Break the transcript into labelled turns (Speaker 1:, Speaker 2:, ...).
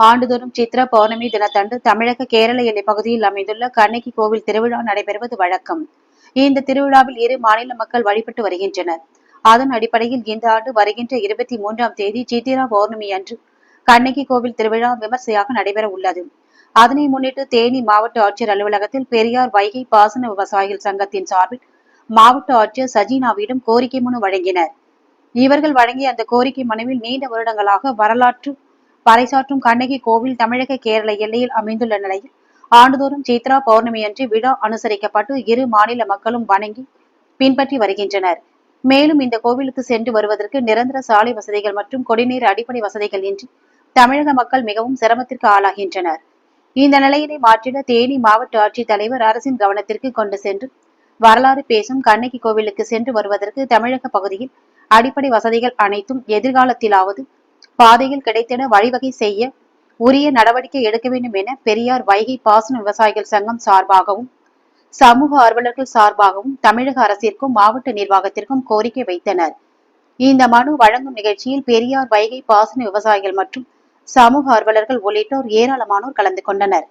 Speaker 1: ஆண்டுதோறும் சித்ரா பௌர்ணமி தினத்தன்று தமிழக கேரள எல்லைப் பகுதியில் அமைந்துள்ள கண்ணகி கோவில் திருவிழா நடைபெறுவது வழக்கம். இந்த திருவிழாவில் இரு மாநில மக்கள் வழிபட்டு வருகின்றனர். அதன் அடிப்படையில் இந்த ஆண்டு வருகின்ற இருபத்தி மூன்றாம் தேதி சித்திரா பௌர்ணமி அன்று கண்ணகி கோவில் திருவிழா விமர்சையாக நடைபெற உள்ளது. அதனை முன்னிட்டு தேனி மாவட்ட ஆட்சியர் அலுவலகத்தில் பெரியார் வைகை பாசன விவசாயிகள் சங்கத்தின் சார்பில் மாவட்ட ஆட்சியர் சஜினாவிடம் கோரிக்கை மனு வழங்கினர். இவர்கள் வழங்கிய அந்த கோரிக்கை மனுவில் நீண்ட வருடங்களாக வரலாற்று பறைசாற்றும் கண்ணகி கோவில் தமிழக கேரள எல்லையில் அமைந்துள்ள நிலையில் ஆண்டுதோறும் சித்ரா பௌர்ணமியன்று விழா அனுசரிக்கப்பட்டு இரு மாநில மக்களும் வணங்கி பின்பற்றி வருகின்றனர். மேலும் இந்த கோவிலுக்கு சென்று வருவதற்கு நிரந்தர சாலை வசதிகள் மற்றும் குடிநீர் அடிப்படை வசதிகள் இன்றி தமிழக மக்கள் மிகவும் சிரமத்திற்கு ஆளாகின்றனர். இந்த நிலையினை மாற்றிட தேனி மாவட்ட ஆட்சித் தலைவர் அரசின் கவனத்திற்கு கொண்டு சென்று வரலாறு பேசும் கண்ணகி கோவிலுக்கு சென்று வருவதற்கு தமிழக பகுதியில் அடிப்படை வசதிகள் அனைத்தும் எதிர்காலத்திலாவது பாதையில் கிடைத்திட வழிவகை செய்ய உரிய நடவடிக்கை எடுக்க வேண்டும் என பெரியார் வைகை பாசன விவசாயிகள் சங்கம் சார்பாகவும் சமூக ஆர்வலர்கள் சார்பாகவும் தமிழக அரசிற்கும் மாவட்ட நிர்வாகத்திற்கும் கோரிக்கை வைத்தனர். இந்த மனு வழங்கும் நிகழ்ச்சியில் பெரியார் வைகை பாசன விவசாயிகள் மற்றும் சமூக ஆர்வலர்கள் உள்ளிட்டோர் ஏராளமானோர் கலந்து கொண்டனர்.